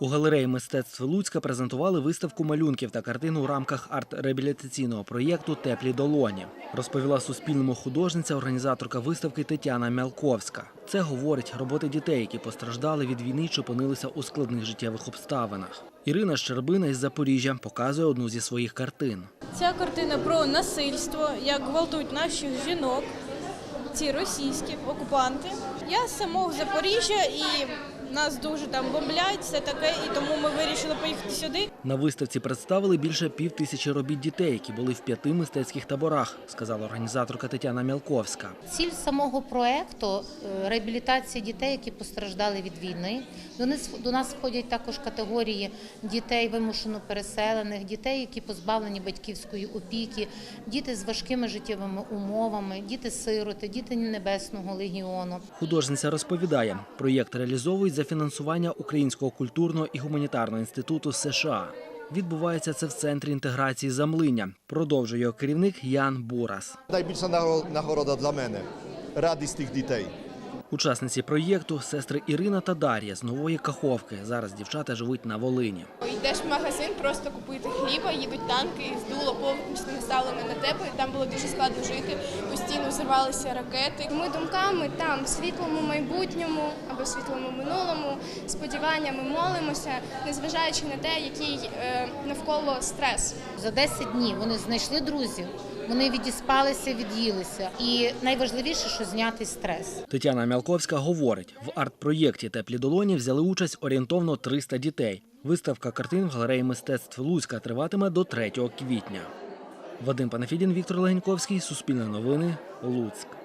У галереї мистецтв Луцька презентували виставку малюнків та картин у рамках арт-реабілітаційного проєкту Теплі долоні. Розповіла Суспільному художниця, організаторка виставки Тетяна Мялковська. Це говорить роботи дітей, які постраждали від війни чи опинилися у складних життєвих обставинах. Ірина Щербина із Запоріжжя показує одну зі своїх картин. Ця картина про насильство, як гвалтують наших жінок, ці російські окупанти. Я з самого Запоріжжя і нас дуже там бомблять, все таке, і тому ми вирішили поїхати сюди. На виставці представили більше пів тисячі робіт дітей, які були в п'яти мистецьких таборах, сказала організаторка Тетяна Мялковська. Ціль самого проекту е, реабілітація дітей, які постраждали від війни. До нас до нас входять також категорії дітей вимушено переселених, дітей, які позбавлені батьківської опіки, діти з важкими життєвими умовами, діти-сироти, діти Небесного легіону. Художниця розповідає, проєкт реалізовують за фінансування Українського культурного і гуманітарного інституту США. Відбувається це в центрі інтеграції замлиння. Продовжує його керівник Ян Бурас. Найбільша наго- нагорода для мене радість тих дітей. Учасниці проєкту сестри Ірина та Дар'я з нової Каховки. Зараз дівчата живуть на Волині. Йдеш в магазин, просто купити хліба, їдуть танки, здуло повністю наставлено на тебе. Там було дуже складно жити. Постійно взривалися ракети. Ми думками там, в світлому майбутньому або світлому минулому, сподіваннями молимося, незважаючи на те, який е, навколо стрес. За 10 днів вони знайшли друзів, вони відіспалися, від'їлися. І найважливіше, що зняти стрес. Тетяна Мялковська говорить, в арт-проєкті Теплі долоні взяли участь орієнтовно 300 дітей. Виставка картин в галереї мистецтв Луцька триватиме до 3 квітня. Вадим Панафідін, Віктор Легеньковський, Суспільне новини, Луцьк.